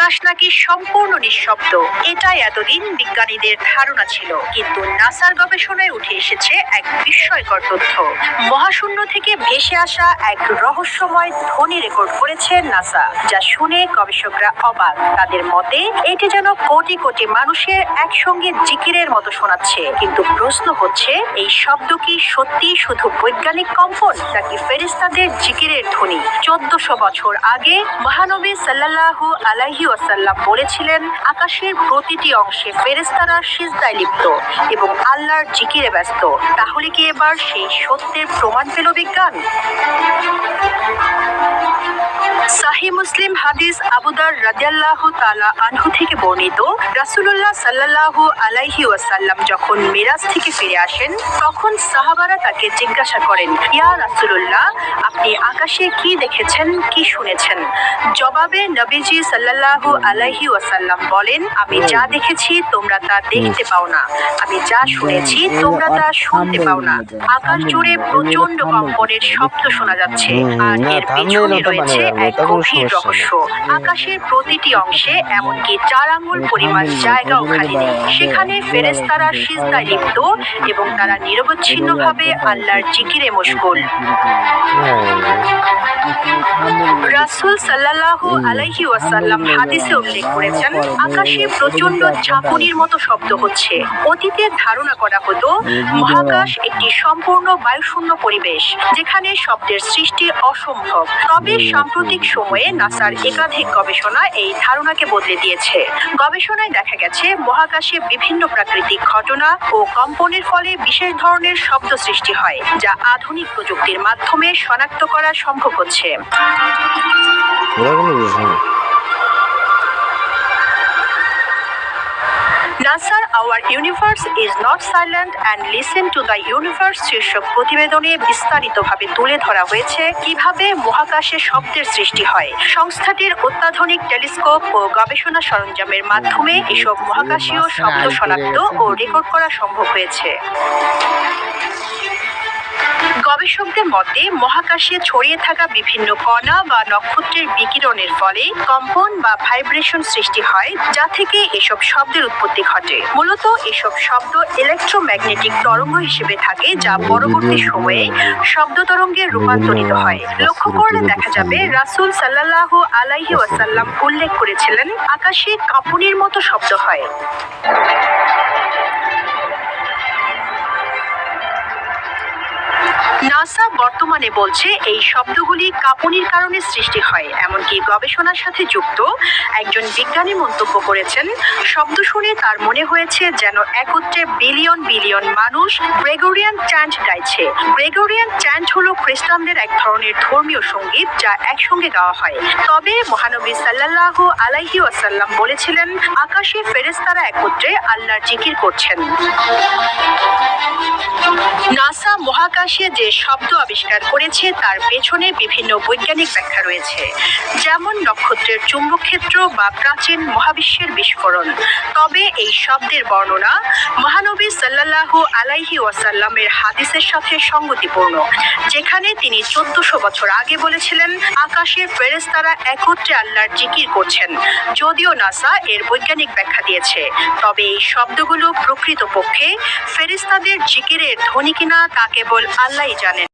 আকাশ নাকি সম্পূর্ণ নিঃশব্দ? এটাই এতদিন বিজ্ঞানীদের ধারণা ছিল। কিন্তু নাসার গবেষণায় উঠে এসেছে এক বিস্ময়কর তথ্য। মহাশূন্য থেকে ভেসে আসা এক রহস্যময় ধ্বনি রেকর্ড করেছে নাসা, যা শুনে গবেষকরা অবাক। তাদের মতে, এটি যেন কোটি কোটি মানুষের একসঙ্গে জিকিরের মতো শোনাচ্ছে। কিন্তু প্রশ্ন হচ্ছে, এই শব্দ কি সত্যি শুধু বৈজ্ঞানিক কম্পন, নাকি ফেরিস্তাদের জিকিরের ধ্বনি? চোদ্দশো বছর আগে মহানবী সাল্লাল্লাহু আলাইহি ওয়াসাল্লাম বলেছিলেন, আকাশের প্রতিটি অংশে ফেরেস্তারা সিজদায় লিপ্ত এবং আল্লাহর জিকিরে ব্যস্ত। তাহলে কি এবার সেই সত্যের প্রমাণ পেল বিজ্ঞান? সাহি মুসলিম হাদিস আবুদার রাদিয়াল্লাহু তাআলা আনহু থেকে বর্ণিত। রাসূলুল্লাহ সাল্লাল্লাহু আলাইহি ওয়াসাল্লাম যখন মিরাজ থেকে ফিরে আসেন তখন সাহাবারা তাকে জিজ্ঞাসা করেন ইয়া রাসূলুল্লাহ আপনি আকাশে কি দেখেছেন কি শুনেছেন? জবাবে নবীজি সাল্লাল্লাহু আলাইহি ওয়াসাল্লাম বলেন আমি যা দেখেছি তোমরা তা দেখতে পাও না। আমি যা শুনেছি তোমরা তা শুনতে পাও না। আকাশ জুড়ে প্রচণ্ড কম্পনের শব্দ শোনা যাচ্ছে। আর এর পিছনে রয়েছে মানে, এক গভীর রহস্য আকাশের প্রতিটি অংশে এমনকি চার আঙ্গুল পরিমাণ জায়গাও খালি নেই সেখানে ফেরেস্তারা সিজদায় লিপ্ত এবং তারা নিরবচ্ছিন্নভাবে আল্লাহর জিকিরে মশগুল রাসূল সাল্লাল্লাহু আলাইহি ওয়াসাল্লাম হাদিসে উল্লেখ করেছেন আকাশে প্রচণ্ড ঝাঁকুনির মতো শব্দ হচ্ছে অতীতে ধারণা করা হতো মহাকাশ একটি সম্পূর্ণ বায়ুশূন্য পরিবেশ যেখানে শব্দের সৃষ্টি অসম্ভব তবে সাম্প্রতিক সময়ে নাসার একাধিক গবেষণা এই ধারণাকে বদলে দিয়েছে। গবেষণায় দেখা গেছে, মহাকাশে বিভিন্ন প্রাকৃতিক ঘটনা ও কম্পনের ফলে বিশেষ ধরনের শব্দ সৃষ্টি হয়, যা আধুনিক প্রযুক্তির মাধ্যমে শনাক্ত করা সম্ভব হচ্ছে। নাসার our universe is not silent and listen to the universe শীর্ষক প্রতিবেদনে বিস্তারিতভাবে তুলে ধরা হয়েছে কীভাবে মহাকাশে শব্দের সৃষ্টি হয়। সংস্থাটির অত্যাধুনিক টেলিস্কোপ ও গবেষণা সরঞ্জামের মাধ্যমে এসব মহাকাশীয় শব্দ শনাক্ত ও রেকর্ড করা সম্ভব হয়েছে। গবেষকদের মতে, মহাকাশে ছড়িয়ে থাকা বিভিন্ন কণা বা নক্ষত্রের বিকিরণের ফলে কম্পন বা ভাইব্রেশন সৃষ্টি হয়, যা থেকে এসব শব্দের উৎপত্তি ঘটে। মূলত এসব শব্দ ইলেকট্রোম্যাগনেটিক তরঙ্গ হিসেবে থাকে, যা পরবর্তী সময়ে শব্দ তরঙ্গে রূপান্তরিত হয়। লক্ষ্য করলে দেখা যাবে, রাসূল সাল্লাল্লাহু আলাইহি ওয়াসাল্লাম উল্লেখ করেছিলেন, আকাশে কাঁপুনির মতো শব্দ হয়। বর্তমানে বলছে, এই শব্দগুলি কাঁপুনির কারণে সৃষ্টি হয়। এমনকি গবেষণার সাথে যুক্ত একজন বিজ্ঞানী মন্তব্য করেছেন, শব্দ শুনে তার মনে হয়েছে যেন একত্রে বিলিয়ন বিলিয়ন মানুষ গ্রেগোরিয়ান চ্যান্ট গাইছে। গ্রেগোরিয়ান চ্যান্ট হলো খ্রিস্টানদের এক ধরনের ধর্মীয় সংগীত যা একসঙ্গে গাওয়া হয়। তবে মহানবী সাল্লাল্লাহু আলাইহি ওয়াসাল্লাম বলেছিলেন, আকাশে ফেরেস্তারা একত্রে আল্লাহর জিকির করছেন। নাসা মহাকাশে যে শব্দ আবিষ্কার করেছে, তার পেছনে বিভিন্ন বৈজ্ঞানিক ব্যাখ্যা রয়েছে। যেমন নক্ষত্রের চুম্বক ক্ষেত্র বা প্রাচীন মহাবিশ্বের বিস্ফোরণ। তবে এই শব্দের বর্ণনা মহানবী সাল্লাল্লাহু আলাইহি ওয়াসাল্লামের হাদিসের সাথে সঙ্গতিপূর্ণ, যেখানে তিনি চোদ্দশো বছর আগে বলেছিলেন, আকাশে ফেরেশতারা একত্রে আল্লাহর জিকির করছেন। যদিও নাসা এর বৈজ্ঞানিক ব্যাখ্যা দিয়েছে, তবে এই শব্দগুলো প্রকৃতপক্ষে ফেরেশতাদের জিকিরের ধ্বনি কিনা তা কেবল আল্লাহই জানেন।